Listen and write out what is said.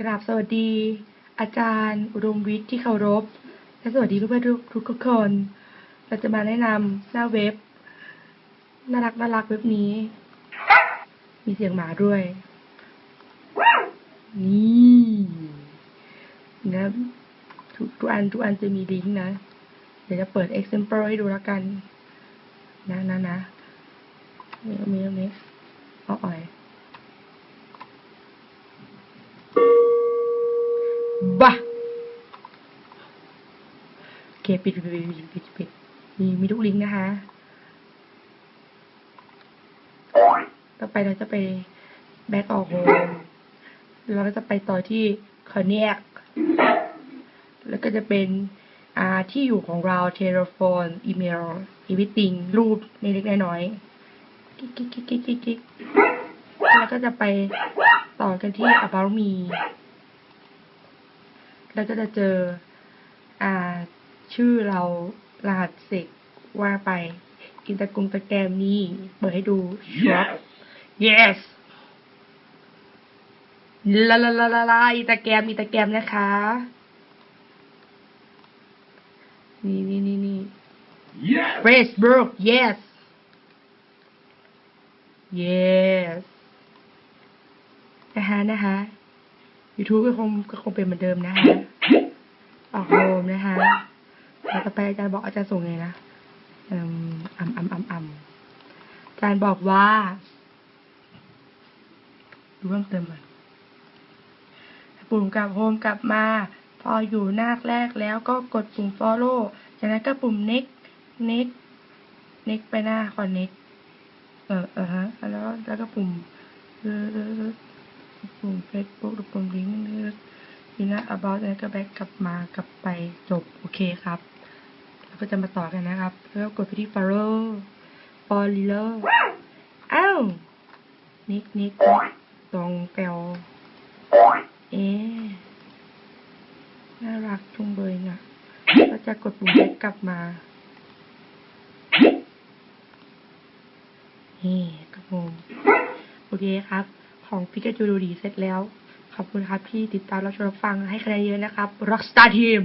กราบสวัสดี อาจารย์อุดมวิทย์ที่เคารพ และสวัสดีเพื่อนๆทุกทุกคน เราจะมาแนะนำหน้าเว็บ น่ารักน่ารักเว็บนี้ มีเสียงหมาด้วย นี่นะทุกทุกอันทุกอันจะมีลิงก์นะ เดี๋ยวจะเปิด example ให้ดูแล้วกัน นะนะนะมีมีตรงนี้เอาอ่อย บ้าโอเคปิดปิดปิดปิดปิดปิดมีมีทุกลิงก์นะคะ ต่อไปเราจะไปแบ็กออกโฮมเราก็จะไปต่อที่คอนเน c แล้วก็จะเป็นอ่าที่อยู่ของเราเทเลโฟนอีเมลอีวิติงรูปในเล็กน้อยกิ๊กกิ๊กกิ๊กกิ๊กกิ๊กกิ๊กแล้วก็จะไปต่อกันที่ about me แล้วก็จะเจออ่าชื่อเรารหัสเสกว่าไปอินตากุมตะแกรมนี้เปิดให้ดูช็อป yes ลาลาลาลาลาอินตาแกรมอินตาแกรมนะคะ นี่นี่นี่นี่ Yes! Facebook yes yes นะคะนะคะ YouTube ก็คงก็คงเป็นเหมือนเดิมนะคะออกโฮมนะคะแล้วต่อไปอาจารย์บอกอาจารย์ส่งไงนะอ่มอ่ำอ่ำอ่ำอ่ำอาจารย์บอกว่า ดูเพิ่มเติมก่อนปุ่มกลับโฮมกลับมา พออยู่หน้าแรกแล้วก็กดปุ่ม follow จากนั้นก็ปุ่ม next next next ไปหน้า connect เออเออฮะแล้วแล้วก็ปุ่มเออ ปุ่ม Facebook หรือปุ่ม link ทีหน้า about แล้วก็ back กลับมากลับไปจบโอเคครับแล้วก็จะมาต่อกันนะครับ แล้วก็กดไปที่ follow follow อ้าวนิกนิกตรงแปลวเอ๊น่ารักจุงเบยน่ะก็จะกดปุ่ม back กลับมานี่ครับผมโอเคครับ ของพิกาจูดูดีเสร็จแล้ว ขอบคุณครับที่ติดตามรับชมรับฟังให้คะแนนเยอะนะครับ Rockstar Team